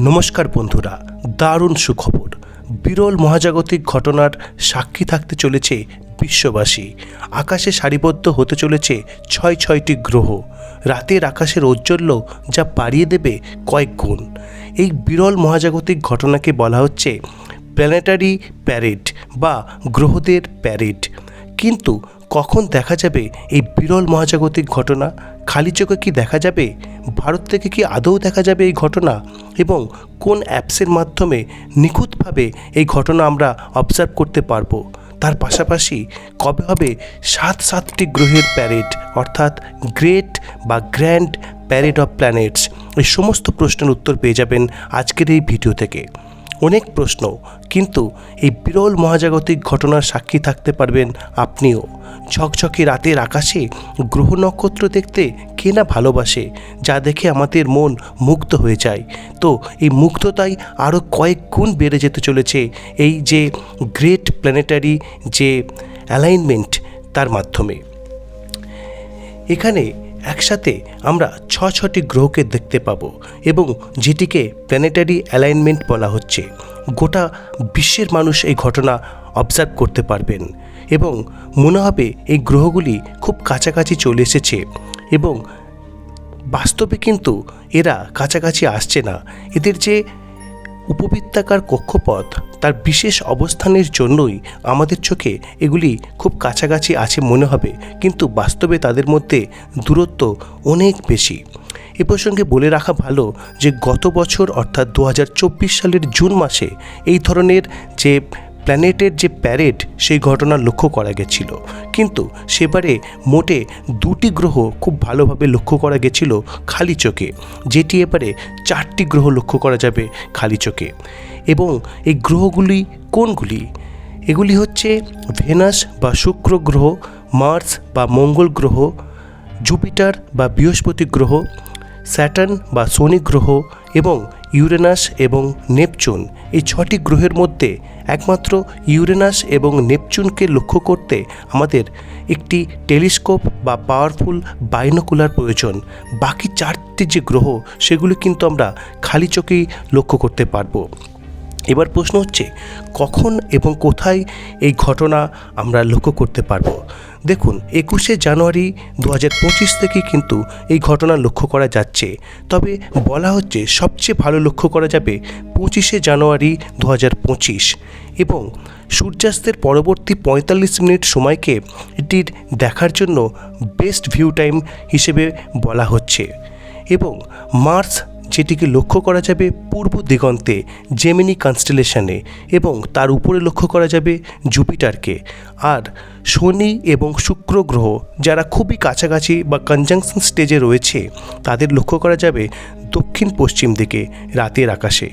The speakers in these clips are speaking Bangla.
নমস্কার বন্ধুরা, দারুণ সুখবর। বিরল মহাজাগতিক ঘটনার সাক্ষী থাকতে চলেছে বিশ্ববাসী। আকাশে সারিবদ্ধ হতে চলেছে ছয় ছয়টি গ্রহ। রাতের আকাশের ঔজ্জ্বল্য যা বাড়িয়ে দেবে কয়েক গুণ। এই বিরল মহাজাগতিক ঘটনাকে বলা হচ্ছে প্ল্যানেটারি প্যারেড বা গ্রহদের প্যারেড কিন্তু কখন দেখা যাবে এই বিরল মহাজাগতিক ঘটনা? খালি চোখে কি দেখা যাবে? ভারত থেকে কি আদৌ দেখা যাবে এই ঘটনা? এবং কোন অ্যাপসের মাধ্যমে নিখুঁতভাবে এই ঘটনা আমরা অবজার্ভ করতে পারব। তার পাশাপাশি কবে হবে সাত সাতটি গ্রহের প্যারেড, অর্থাৎ গ্রেট বা গ্র্যান্ড প্যারেড অফ প্ল্যানেটস? এই সমস্ত প্রশ্নের উত্তর পেয়ে যাবেন আজকের এই ভিডিও থেকে। অনেক প্রশ্ন, কিন্তু এই বিরল মহাজাগতিক ঘটনার সাক্ষী থাকতে পারবেন আপনিও। ঝকঝকে রাতের আকাশে গ্রহ নক্ষত্র দেখতে কে না ভালোবাসে, যা দেখে আমাদের মন মুগ্ধ হয়ে যায়। তো এই মুগ্ধতাই আরও কয়েক গুণ বেড়ে যেতে চলেছে, এই যে গ্রেট প্ল্যানেটারি যে অ্যালাইনমেন্ট তার মাধ্যমে। এখানে একসাথে আমরা ছ ছটি গ্রহকে দেখতে পাবো এবং যেটিকে প্ল্যানেটারি অ্যালাইনমেন্ট বলা হচ্ছে। গোটা বিশ্বের মানুষ এই ঘটনা অবজার্ভ করতে পারবেন এবং মনে হবে এই গ্রহগুলি খুব কাছাকাছি চলে এসেছে এবং বাস্তবে কিন্তু এরা কাছাকাছি আসছে না। এদের যে উপবৃত্তাকার কক্ষপথ তার বিশেষ অবস্থানের জন্যই আমাদের চোখে এগুলি খুব কাছাকাছি আছে মনে হবে, কিন্তু বাস্তবে তাদের মধ্যে দূরত্ব অনেক বেশি। এ প্রসঙ্গে বলে রাখা ভালো যে গত বছর অর্থাৎ দু হাজার চব্বিশ সালের জুন মাসে এই ধরনের যে প্ল্যানেটের যে প্যারেড, সেই ঘটনা লক্ষ্য করা গেছিল। কিন্তু সেবারে মোটে দুটি গ্রহ খুব ভালোভাবে লক্ষ্য করা গেছিল খালি চোখে, যেটি এবারে চারটি গ্রহ লক্ষ্য করা যাবে খালি চোখে। এবং এই গ্রহগুলি কোনগুলি? এগুলি হচ্ছে ভেনাস বা শুক্র গ্রহ, মার্স বা মঙ্গল গ্রহ, জুপিটার বা বৃহস্পতি গ্রহ, স্যাটার্ন বা শনি গ্রহ এবং ইউরেনাস এবং নেপচুন। এই ছটি গ্রহের মধ্যে একমাত্র ইউরেনাস এবং নেপচুনকে লক্ষ্য করতে আমাদের একটি টেলিস্কোপ বা পাওয়ারফুল বাইনোকুলার প্রয়োজন। বাকি চারটি যে গ্রহ, সেগুলি কিন্তু আমরা খালি চোখেই লক্ষ্য করতে পারব। এবার প্রশ্ন হচ্ছে, কখন এবং কোথায় এই ঘটনা আমরা লক্ষ্য করতে পারব? দেখুন, একুশে জানুয়ারি দু হাজার পঁচিশ থেকে কিন্তু এই ঘটনা লক্ষ্য করা যাচ্ছে। তবে বলা হচ্ছে সবচেয়ে ভালো লক্ষ্য করা যাবে পঁচিশে জানুয়ারি দু হাজার পঁচিশ এবং সূর্যাস্তের পরবর্তী পঁয়তাল্লিশ মিনিট সময়কে এটির দেখার জন্য বেস্ট ভিউ টাইম হিসেবে বলা হচ্ছে এবং মার্স যেটিকে লক্ষ্য করা যাবে পূর্ব দিগন্তে জেমিনি কনস্টেলেশনে এবং তার উপরে লক্ষ্য করা যাবে জুপিটারকে। আর শনি এবং শুক্র গ্রহ যারা খুবই কাছাকাছি বা কনজাংশন স্টেজে রয়েছে, তাদের লক্ষ্য করা যাবে দক্ষিণ পশ্চিম দিকে রাতের আকাশে।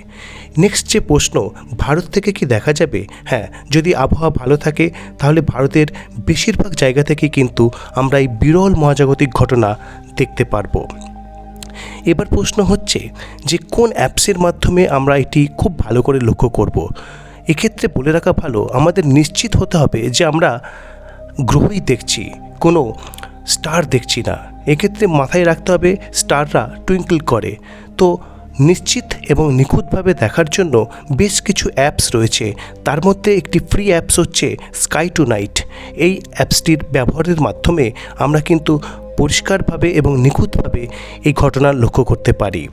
নেক্সট যে প্রশ্ন, ভারত থেকে কি দেখা যাবে? হ্যাঁ যদি আবহাওয়া ভালো থাকে, তাহলে ভারতের বেশিরভাগ জায়গা থেকে কিন্তু আমরা এই বিরল মহাজাগতিক ঘটনা দেখতে পারব। এবার প্রশ্ন হচ্ছে যে কোন অ্যাপসের মাধ্যমে আমরা এটি খুব ভালো করে লক্ষ্য করব। এক্ষেত্রে বলে রাখা ভালো, আমাদের নিশ্চিত হতে হবে যে আমরা গ্রহই দেখছি, কোনো স্টার দেখছি না। এক্ষেত্রে মাথায় রাখতে হবে স্টাররা টুইঙ্কল করে। তো নিশ্চিত এবং নিখুঁতভাবে দেখার জন্য বেশ কিছু অ্যাপস রয়েছে। তার মধ্যে একটি ফ্রি অ্যাপস হচ্ছে স্কাই টু নাইট এই অ্যাপসটির ব্যবহারের মাধ্যমে আমরা কিন্তু পরিষ্কারভাবে এবং নিখুঁতভাবে এই ঘটনা লক্ষ্য করতে পারি।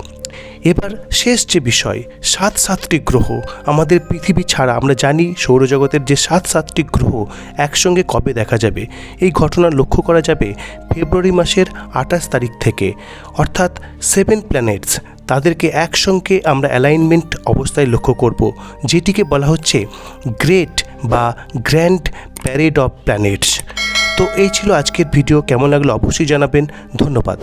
এবার শেষ যে বিষয়, সাত সাতটি গ্রহ আমাদের পৃথিবী ছাড়া আমরা জানি সৌরজগতের যে সাত সাতটি গ্রহ একসঙ্গে কবে দেখা যাবে, এই ঘটনা লক্ষ্য করা যাবে ফেব্রুয়ারি মাসের আঠাশ তারিখ থেকে। অর্থাৎ সেভেন প্ল্যানেটস তাদেরকে একসঙ্গে আমরা অ্যালাইনমেন্ট অবস্থায় লক্ষ্য করব, যেটিকে বলা হচ্ছে গ্রেট বা গ্র্যান্ড প্যারেড অফ প্ল্যানেটস। তো এই ছিল আজকের ভিডিও। কেমন লাগল অবশ্যই জানাবেন। ধন্যবাদ।